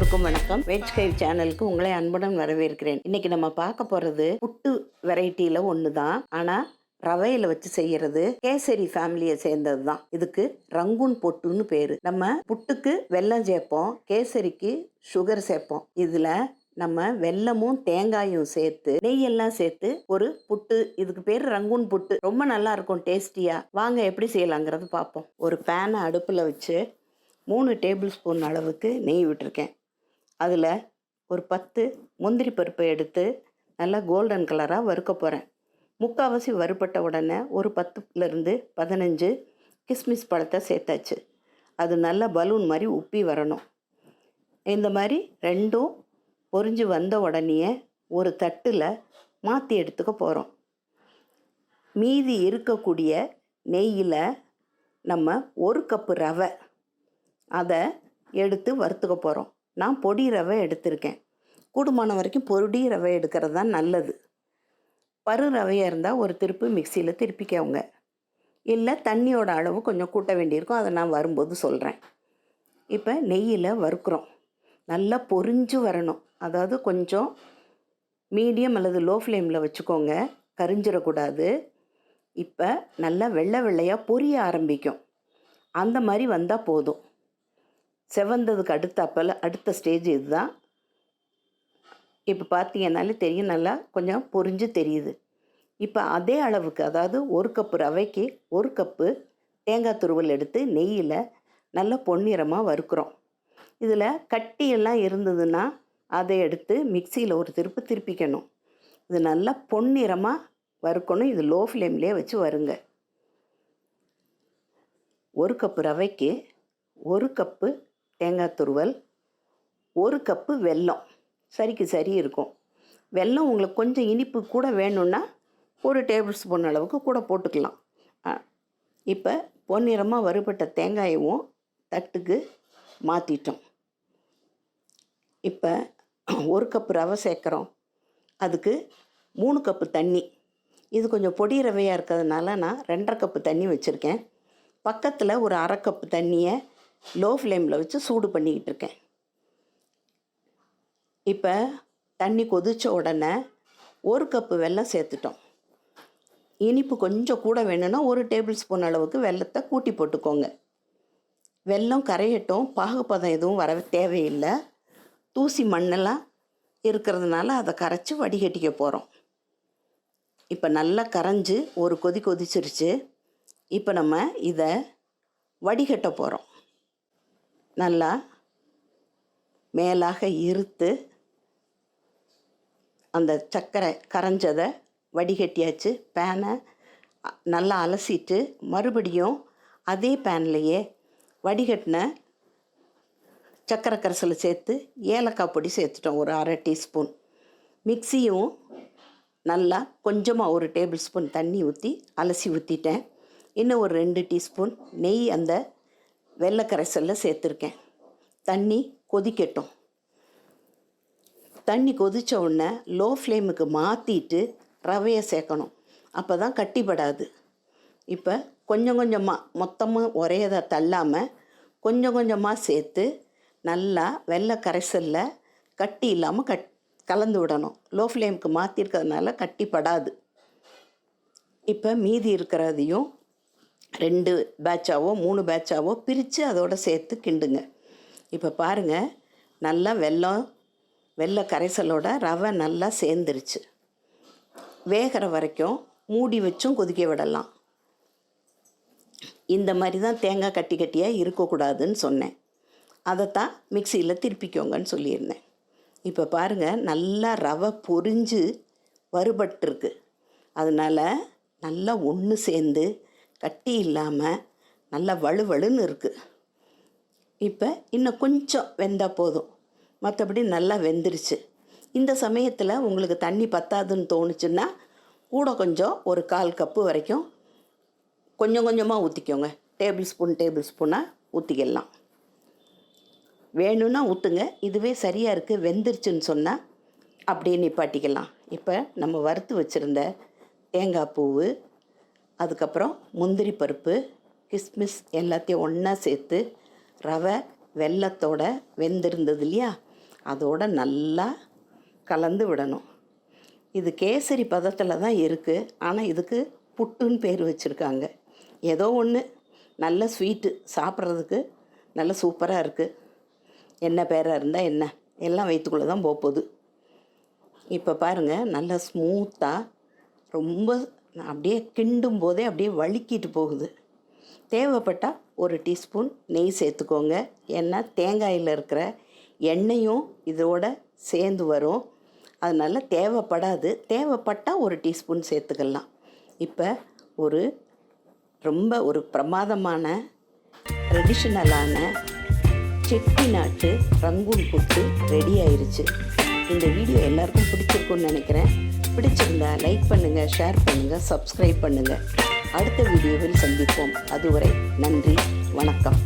வணக்கம். வெஜ் கைவ் சேனலுக்கு உங்களை அன்புடன் வரவேற்கிறேன். இன்னைக்கு நம்ம பார்க்க போறது புட்டு வெரைட்டியில ஒன்று தான் ஆனால் ரவையில வச்சு செய்யறது கேசரி ஃபேமிலியை சேர்ந்தது தான் இதுக்கு ரங்கூன் பொட்டுன்னு பேரு. நம்ம புட்டுக்கு வெல்லம் சேர்ப்போம் கேசரிக்கு சுகர் சேர்ப்போம். இதுல நம்ம வெல்லமும் தேங்காயும் சேர்த்து நெய்யெல்லாம் சேர்த்து ஒரு புட்டு இதுக்கு பேர் ரங்கூன் புட்டு. ரொம்ப நல்லா இருக்கும் டேஸ்டியா. வாங்க எப்படி செய்யலாங்கிறது பார்ப்போம். ஒரு பேனை அடுப்பில் வச்சு மூணு டேபிள் ஸ்பூன் அளவுக்கு நெய் விட்டுருக்கேன். அதில் ஒரு பத்து முந்திரி பருப்பை எடுத்து நல்லா கோல்டன் கலராக வறுக்க போகிறேன் முக்கால்வாசி வறுபட்ட உடனே ஒரு பத்துலேருந்து பதினஞ்சு கிஸ்மிஸ் பழத்தை சேர்த்தாச்சு. அது நல்லா பலூன் மாதிரி உப்பி வரணும். இந்த மாதிரி ரெண்டும் பொறிஞ்சு வந்த உடனேயே ஒரு தட்டில் மாற்றி எடுத்துக்க போகிறோம் மீதி இருக்கக்கூடிய நெய்யில் நம்ம ஒரு கப்பு ரவை அதை எடுத்து வறுத்துக்க போகிறோம் நான் பொடி ரவை எடுத்திருக்கேன். கூடுமான வரைக்கும் பொடி ரவை எடுக்கிறது தான் நல்லது. பரு ரவையாக இருந்தால் ஒரு திருப்பு மிக்சியில் திருப்பிக்கவங்க. இல்லை தண்ணியோட அளவு கொஞ்சம் கூட்ட வேண்டியிருக்கும். அதை நான் வரும்போது சொல்கிறேன் இப்போ நெய்யில் வறுக்கிறோம். நல்லா பொரிஞ்சு வரணும். அதாவது கொஞ்சம் மீடியம் அல்லது லோ ஃப்ளேமில் வச்சுக்கோங்க. கரிஞ்சிடக்கூடாது. இப்போ நல்லா வெள்ளை வெள்ளையாக பொரிய ஆரம்பிக்கும். அந்த மாதிரி வந்தால் போதும். செவந்ததுக்கு அடுத்த அப்பல அடுத்த ஸ்டேஜ் இதுதான். இப்போ பார்த்தீங்கன்னாலே தெரியும் நல்லா கொஞ்சம் பொரிஞ்சு தெரியுது. இப்போ அதே அளவுக்கு அதாவது ஒரு கப்பு ரவைக்கு ஒரு கப்பு தேங்காய் துருவல் எடுத்து நெய்யில் நல்லா பொன்னிறமாக வறுக்கிறோம். இதில் கட்டியெல்லாம் இருந்ததுன்னா அதை எடுத்து மிக்சியில் ஒரு திருப்பு திருப்பிக்கணும். இது நல்லா பொன்னிறமாக வறுக்கணும். இது லோ ஃப்ளேம்லேயே வச்சு வருங்க. ஒரு கப்பு ரவைக்கு ஒரு கப்பு தேங்காய் துருவல் ஒரு கப்பு வெல்லம். சரிக்கு சரி இருக்கும். வெல்லம் உங்களுக்கு கொஞ்சம் இனிப்பு கூட வேணும்னா ஒரு டேபிள் ஸ்பூன் அளவுக்கு கூட போட்டுக்கலாம். இப்போ பொன்னிறமாக வறுபட்ட தேங்காயவும் தட்டுக்கு மாற்றிட்டோம் இப்போ ஒரு கப்பு ரவை சேர்க்குறோம். அதுக்கு மூணு கப்பு தண்ணி. இது கொஞ்சம் பொடி ரவையாக இருக்கிறதுனால நான் ரெண்டரை கப்பு தண்ணி வச்சுருக்கேன். பக்கத்தில் ஒரு அரை கப்பு தண்ணியை லோ ஃப்ளேமில் வச்சு சூடு பண்ணிக்கிட்டு இருக்கேன். இப்போ தண்ணி கொதித்த உடனே ஒரு கப்பு வெல்லம் சேர்த்துட்டோம். இனிப்பு கொஞ்சம் கூட வேணும்னா ஒரு டேபிள் ஸ்பூன் அளவுக்கு வெள்ளத்தை கூட்டி போட்டுக்கோங்க. வெல்லம் கரையட்டும் பாகுப்பதம் எதுவும் வர தேவையில்லை. தூசி மண்ணெல்லாம் இருக்கிறதுனால அதை கரைச்சி வடிகட்டிக்க போகிறோம் இப்போ நல்லா கரைஞ்சி ஒரு கொதி கொதிச்சிருச்சு. இப்போ நம்ம இதை வடிகட்ட போகிறோம் நல்லா மேலாக இருத்து அந்த சர்க்கரை கரைஞ்சதை வடிகட்டியாச்சு. பேனை நல்லா அலசிட்டு மறுபடியும் அதே பேன்லேயே வடிகட்டின சர்க்கரை கரைசலை சேர்த்து ஏலக்காய் பொடி சேர்த்துட்டோம் ஒரு அரை டீஸ்பூன். மிக்சியும் நல்லா கொஞ்சமாக ஒரு டேபிள் ஸ்பூன் தண்ணி ஊற்றி அலசி ஊற்றிட்டேன் இன்னும் ஒரு ரெண்டு டீஸ்பூன் நெய் அந்த வெள்ளை கரைசலில் சேர்த்துருக்கேன். தண்ணி கொதிக்கட்டும். தண்ணி கொதித்த உடனே லோ ஃப்ளேமுக்கு மாற்றிட்டு ரவையை சேர்க்கணும். அப்போ தான் கட்டிப்படாது. இப்போ கொஞ்சம் கொஞ்சமாக மொத்தமாக ஒரே இதை தள்ளாமல் கொஞ்சம் கொஞ்சமாக சேர்த்து நல்லா வெள்ளை கரைசலில் கட்டி இல்லாமல் கட் கலந்து விடணும். லோ ஃப்ளேமுக்கு மாற்றிருக்கிறதுனால கட்டிப்படாது. இப்போ மீதி இருக்கிறதையும் ரெண்டு பேட்சாவோ மூணு பேட்சாவோ பிரித்து அதோட சேர்த்து கிண்டுங்க. இப்போ பாருங்கள் நல்லா வெல்லம் வெள்ளை கரைசலோட ரவை நல்லா சேர்ந்துருச்சு. வேகிற வரைக்கும் மூடி வச்சும் கொதிக்க விடலாம். இந்த மாதிரி தான் தேங்காய் கட்டி கட்டியாக இருக்கக்கூடாதுன்னு சொன்னேன். அதைத்தான் மிக்சியில் திருப்பிக்கோங்கன்னு சொல்லியிருந்தேன். இப்போ பாருங்கள் நல்லா ரவை பொரிஞ்சு வறுபட்டிருக்கு. அதனால் நல்லா ஒன்று சேர்ந்து கட்டி இல்லாமல் நல்லா வலுவலுன்னு இருக்குது இப்போ இன்னும் கொஞ்சம் வெந்தால் போதும். மற்றபடி நல்லா வெந்துருச்சு. இந்த சமயத்தில் உங்களுக்கு தண்ணி பத்தாதுன்னு தோணுச்சுன்னா கூட கொஞ்சம் ஒரு கால் கப்பு வரைக்கும் கொஞ்சம் கொஞ்சமாக ஊற்றிக்கோங்க டேபிள் ஸ்பூன் டேபிள் ஸ்பூனாக ஊற்றிக்கலாம் வேணும்னா ஊற்றுங்க இதுவே சரியாக இருக்குது வெந்துருச்சுன்னு சொன்னால் அப்படியே நிப்பாட்டிக்கலாம். இப்போ நம்ம வறுத்து வச்சுருந்த தேங்காய் பூவு அதுக்கப்புறம் முந்திரி பருப்பு கிஸ்மிஸ் எல்லாத்தையும் ஒன்றா சேர்த்து ரவை வெள்ளத்தோட வெந்திருந்தது இல்லையா? அதோட நல்லா கலந்து விடணும். இது கேசரி பதத்தில் தான் இருக்குது ஆனால் இதுக்கு புட்டுன்னு பேர் வச்சுருக்காங்க. ஏதோ ஒன்று நல்ல ஸ்வீட்டு. சாப்பிட்றதுக்கு நல்ல சூப்பராக இருக்குது என்ன பேராக இருந்தால் என்ன? எல்லாம் வயிற்றுக்குள்ளே தான் போக போகுது. இப்போ பாருங்கள் நல்லா ஸ்மூத்தாக ரொம்ப அப்படியே கிண்டும் போதே அப்படியே வழுக்கிட்டு போகுது. தேவைப்பட்டால் ஒரு டீஸ்பூன் நெய் சேர்த்துக்கோங்க. ஏன்னா தேங்காயில் இருக்கிற எண்ணெயும் இதோட சேர்ந்து வரும். அதனால் தேவைப்படாது. தேவைப்பட்டால் ஒரு டீஸ்பூன் சேர்த்துக்கலாம். இப்போ ஒரு ரொம்ப ஒரு பிரமாதமான ட்ரெடிஷ்னலான செட்டிநாட்டு ரங்கூன் புட்டு ரெடி ஆயிருச்சு. இந்த வீடியோ எல்லாருக்கும் பிடிச்சிருக்கும்னு நினைக்கிறேன். பிடிச்சிருந்தா லைக் பண்ணுங்கள் ஷேர் பண்ணுங்கள் சப்ஸ்கிரைப் பண்ணுங்கள் அடுத்த வீடியோவில் சந்திப்போம். அதுவரை நன்றி வணக்கம்.